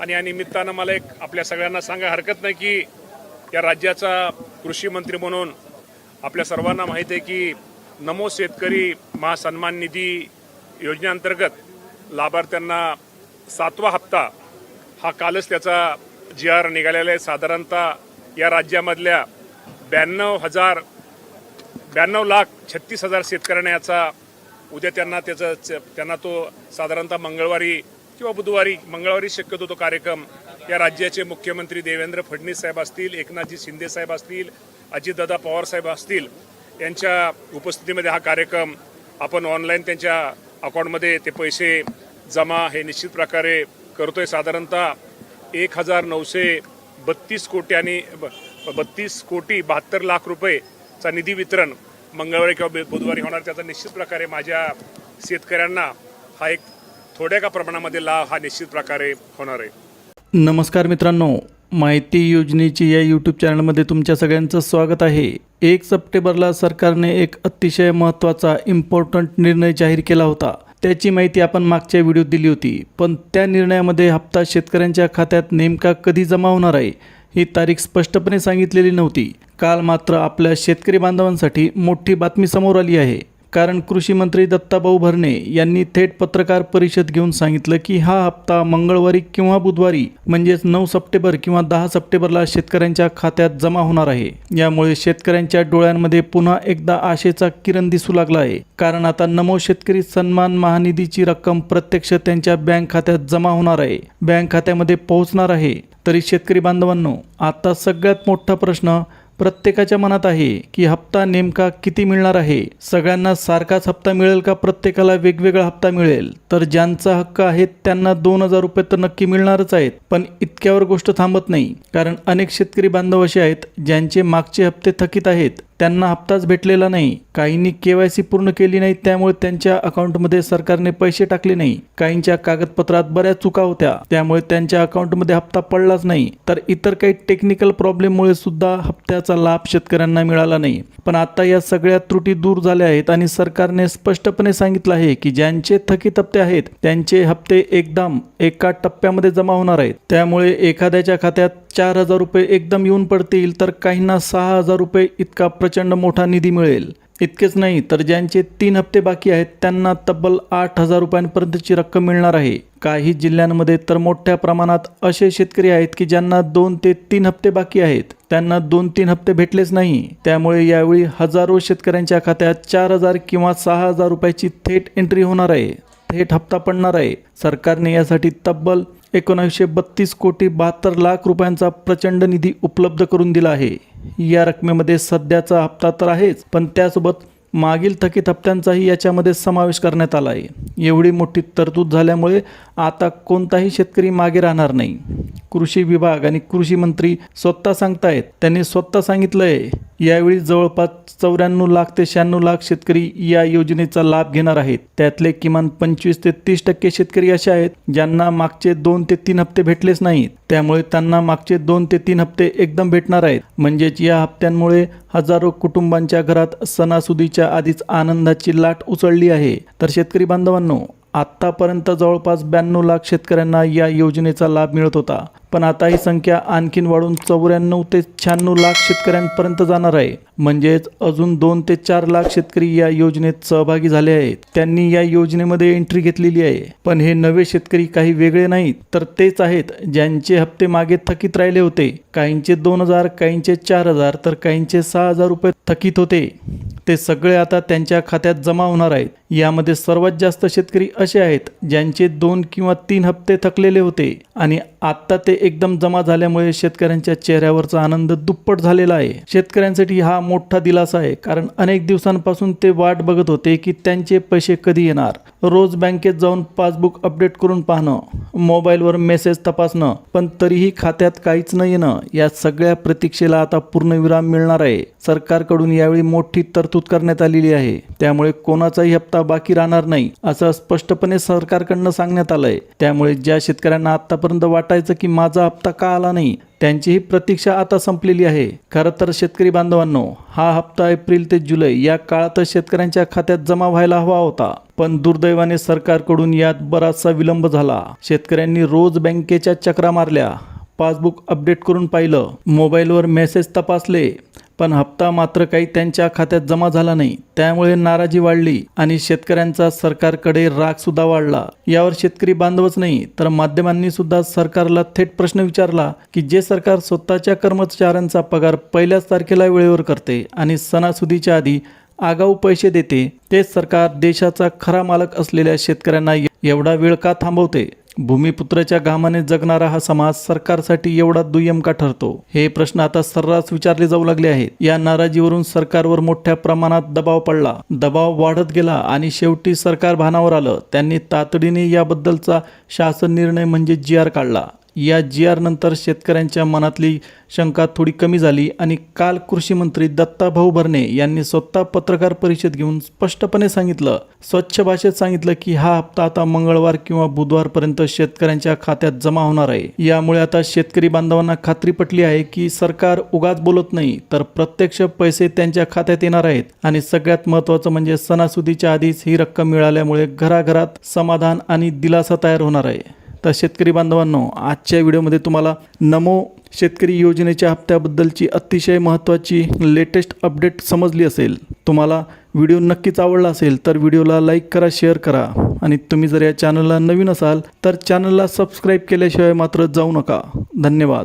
आणि या निमित्तानं मला एक आपल्या सगळ्यांना सांगा हरकत नाही की या राज्याचा कृषी मंत्री म्हणून आपल्या सर्वांना माहीत आहे की नमो शेतकरी महासन्मान निधी योजनेअंतर्गत लाभार्थ्यांना सातवा हप्ता हा कालच त्याचा जी आर निघालेला आहे. साधारणतः या राज्यामधल्या ब्याण्णव हजार ब्याण्णव लाख छत्तीस हजार शेतकऱ्यांना याचा उद्या त्यांना त्याचा त्यांना तो साधारणतः मंगळवारी किंवा बुधवारी मंगळवारी शक्यतो तो कार्यक्रम या राज्याचे मुख्यमंत्री देवेंद्र फडणवीस साहेब असतील एकनाथजी शिंदे साहेब असतील अजितदादा पवार साहेब असतील यांच्या उपस्थितीमध्ये हा कार्यक्रम आपण ऑनलाईन त्यांच्या अकाउंटमध्ये ते पैसे जमा हे निश्चित प्रकारे करतोय. साधारणतः एक हजार नऊशे बत्तीस कोटी आणि ब- बत्तीस कोटी बहात्तर लाख रुपयेचा निधी वितरण मंगळवारी किंवा बुधवारी होणार त्याचा निश्चित प्रकारे माझ्या शेतकऱ्यांना हा एक थोड्या का प्रमाणामध्ये लाभ हा निश्चित प्रकारे होणार आहे. नमस्कार मित्रांनो माहिती योजनेची या यूट्यूब चॅनलमध्ये तुमच्या सगळ्यांचं स्वागत आहे. एक सप्टेंबरला सरकारने एक अतिशय महत्त्वाचा इम्पॉर्टंट निर्णय जाहीर केला होता. त्याची माहिती आपण मागच्या व्हिडिओत दिली होती. पण त्या निर्णयामध्ये हप्ता शेतकऱ्यांच्या खात्यात नेमका कधी जमा होणार आहे ही तारीख स्पष्टपणे सांगितलेली नव्हती. काल मात्र आपल्या शेतकरी बांधवांसाठी मोठी बातमी समोर आली आहे. कारण कृषी मंत्री दत्ताभाऊ भरणे यांनी थेट पत्रकार परिषद घेऊन सांगितलं की हा हप्ता मंगळवारी किंवा बुधवारी म्हणजेच नऊ सप्टेंबर किंवा दहा सप्टेंबरला शेतकऱ्यांच्या खात्यात जमा होणार आहे. यामुळे शेतकऱ्यांच्या डोळ्यांमध्ये पुन्हा एकदा आशेचा किरण दिसू लागला आहे. कारण आता नमो शेतकरी सन्मान महानिधीची रक्कम प्रत्यक्ष त्यांच्या बँक खात्यात जमा होणार आहे. बँक खात्यामध्ये पोहोचणार आहे. तरी शेतकरी बांधवांनो आता सगळ्यात मोठा प्रश्न प्रत्येकाच्या मनात आहे की हप्ता नेमका किती मिळणार आहे? सगळ्यांना सारखाच हप्ता मिळेल का? प्रत्येकाला वेगवेगळा हप्ता मिळेल. तर ज्यांचा हक्क आहे त्यांना दोन हजार रुपये तर नक्की मिळणारच आहेत. पण इतक्यावर गोष्ट थांबत नाही. कारण अनेक शेतकरी बांधव असे आहेत ज्यांचे मागचे हप्ते थकीत आहेत. त्यांना हप्ताच भेटलेला नाही. काहींनी केवायसी पूर्ण केली नाही त्यामुळे त्यांच्या अकाउंटमध्ये सरकारने पैसे टाकले नाही. काहींच्या कागदपत्रात बऱ्याच चुका होत्या. त्यामुळे त्यांच्या अकाउंटमध्ये हप्ता पडलाच नाही. तर इतर काही टेक्निकल प्रॉब्लेममुळे सुद्धा हप्त्याचा लाभ शेतकऱ्यांना मिळाला नाही. पण आता या सगळ्या त्रुटी दूर झाल्या आहेत आणि सरकारने स्पष्टपणे सांगितलं आहे की ज्यांचे थकीत हप्ते आहेत त्यांचे हप्ते एकदम एका टप्प्यामध्ये जमा होणार आहेत. त्यामुळे एखाद्याच्या खात्यात चार हजार रुपये एकदम येऊन पडतील तर काहींना सहा हजार रुपये इतका प्रचंड मोठा निधी मिळेल. इतकेच नाही तर ज्यांचे तीन हप्ते बाकी आहेत त्यांना तब्बल आठ हजार रुपयांपर्यंतची रक्कम मिळणार आहे. काही जिल्ह्यांमध्ये तर मोठ्या प्रमाणात असे शेतकरी आहेत की ज्यांना दोन ते तीन हप्ते बाकी आहेत. त्यांना दोन तीन हप्ते भेटलेच नाही. त्यामुळे यावेळी हजारो शेतकऱ्यांच्या खात्यात चार हजार किंवा सहा हजार रुपयाची थेट एंट्री होणार आहे. थेट हप्ता पडणार आहे. सरकारने यासाठी तब्बल एकोणीसशे बत्तीस कोटी बहात्तर लाख रुपयांचा प्रचंड निधी उपलब्ध करून दिला आहे. या रकमेमध्ये सध्याचा हप्ता तर आहेच पण त्यासोबत मागील थकीत हप्त्यांचाही याच्यामध्ये समावेश करण्यात आला आहे. एवढी मोठी तरतूद झाल्यामुळे आता कोणताही शेतकरी मागे राहणार नाही. कृषी विभाग आणि कृषी मंत्री स्वतः सांगतायत त्यांनी स्वतः सांगितलं आहे यावेळी जवळपास चौऱ्याण्णव लाख ते शहाण्णव लाख शेतकरी या योजनेचा लाभ घेणार आहेत. त्यातले किमान पंचवीस ते तीस टक्के शेतकरी असे आहेत ज्यांना मागचे दोन ते तीन हप्ते भेटलेच नाहीत. त्यामुळे त्यांना मागचे दोन ते तीन हप्ते एकदम भेटणार आहेत. म्हणजेच या हप्त्यांमुळे हजारो कुटुंबांच्या घरात सणासुदीच्या आधीच आनंदाची लाट उसळली आहे. तर शेतकरी बांधवांनो आत्तापर्यंत जवळपास ब्याण्णव लाख शेतकऱ्यांना या योजनेचा लाभ मिळत होता. पण आता ही संख्या आणखीन वाढून चौऱ्याण्णव ते शहाण्णव लाख शेतकऱ्यांपर्यंत जाणार आहे. म्हणजेच अजून दोन ते चार लाख शेतकरी या योजनेत सहभागी झाले आहेत. त्यांनी या योजनेमध्ये एंट्री घेतलेली आहे. पण हे नवे शेतकरी काही वेगळे नाहीत तर तेच आहेत ज्यांचे हप्ते मागे थकीत राहिले होते. काहींचे दोन हजार काहींचे चार हजार तर काहींचे सहा हजार रुपये थकीत होते. ते सगळे आता त्यांच्या खात्यात जमा होणार आहेत. यामध्ये सर्वात जास्त शेतकरी असे आहेत ज्यांचे दोन किंवा तीन हप्ते थकलेले होते आणि आत्ता ते एकदम जमा झाल्यामुळे शेतकऱ्यांच्या चेहऱ्यावरचा आनंद दुप्पट झालेला आहे. शेतकऱ्यांसाठी हा मोठा दिलासा आहे कारण अनेक दिवसांपासून ते वाट बघत होते की त्यांचे पैसे कधी येणार. रोज बँकेत जाऊन पासबुक अपडेट करून पाहणं मोबाईलवर मेसेज तपासणं पण तरीही खात्यात काहीच न येणं या सगळ्या प्रतीक्षेला आता पूर्णविराम मिळणार आहे. सरकारकडून यावेळी मोठी तरतूद करण्यात आलेली आहे. त्यामुळे कोणाचाही हप्ता बाकी राहणार नाही असं स्पष्टपणे सरकारकडनं सांगण्यात आलंय. त्यामुळे ज्या शेतकऱ्यांना आतापर्यंत वाटायचं की माझा हप्ता का आला नाही त्यांची ही प्रतीक्षा आता संपलेली आहे. खरं तर शेतकरी बांधवांनो हा हप्ता एप्रिल ते जुलै या काळातच शेतकऱ्यांच्या खात्यात जमा व्हायला हवा होता. पण दुर्दैवाने सरकारकडून यात बराचसा विलंब झाला. शेतकऱ्यांनी रोज बँकेच्या चक्रा मारल्या. पासबुक अपडेट करून पाहिलं. मोबाईलवर मेसेज तपासले. पण हप्ता मात्र काही त्यांच्या खात्यात जमा झाला नाही. त्यामुळे नाराजी वाढली आणि शेतकऱ्यांचा सरकारकडे राग सुद्धा वाढला. यावर शेतकरी बांधवच नाही तर माध्यमांनी सुद्धा सरकारला थेट प्रश्न विचारला की जे सरकार स्वतःच्या कर्मचाऱ्यांचा पगार पहिल्याच तारखेला वेळेवर करते आणि सणासुदीच्या आधी आगाऊ पैसे देते तेच सरकार देशाचा खरा मालक असलेल्या शेतकऱ्यांना एवढा वेळ का थांबवते? भूमिपुत्राच्या घामाने जगणारा हा समाज सरकारसाठी एवढा दुय्यम का ठरतो? हे प्रश्न आता सर्रास विचारले जाऊ लागले आहेत. या नाराजीवरून सरकारवर मोठ्या प्रमाणात दबाव पडला. दबाव वाढत गेला आणि शेवटी सरकार भानावर आलं. त्यांनी तातडीने याबद्दलचा शासन निर्णय म्हणजे जी आर काढला. या जी आर नंतर शेतकऱ्यांच्या मनातली शंका थोडी कमी झाली आणि काल कृषी मंत्री दत्ताभाऊ भरणे यांनी स्वतः पत्रकार परिषद घेऊन स्पष्टपणे सांगितलं. स्वच्छ भाषेत सांगितलं की हा हप्ता आता मंगळवार किंवा बुधवारपर्यंत शेतकऱ्यांच्या खात्यात जमा होणार आहे. यामुळे आता शेतकरी बांधवांना खात्री पटली आहे की सरकार उगाच बोलत नाही तर प्रत्यक्ष पैसे त्यांच्या खात्यात येणार आहेत. आणि सगळ्यात महत्त्वाचं म्हणजे सणासुदीच्या आधीच ही रक्कम मिळाल्यामुळे घराघरात समाधान आणि दिलासा तयार होणार आहे. तर शेतकरी बांधवांनो आजच्या व्हिडिओमध्ये तुम्हाला नमो शेतकरी योजनेच्या हप्त्याबद्दलची अतिशय महत्त्वाची लेटेस्ट अपडेट समजली असेल. तुम्हाला व्हिडिओ नक्कीच आवडला असेल तर व्हिडिओला लाईक करा शेअर करा. आणि तुम्ही जर या चॅनलला नवीन असाल तर चॅनलला सबस्क्राईब केल्याशिवाय मात्र जाऊ नका. धन्यवाद.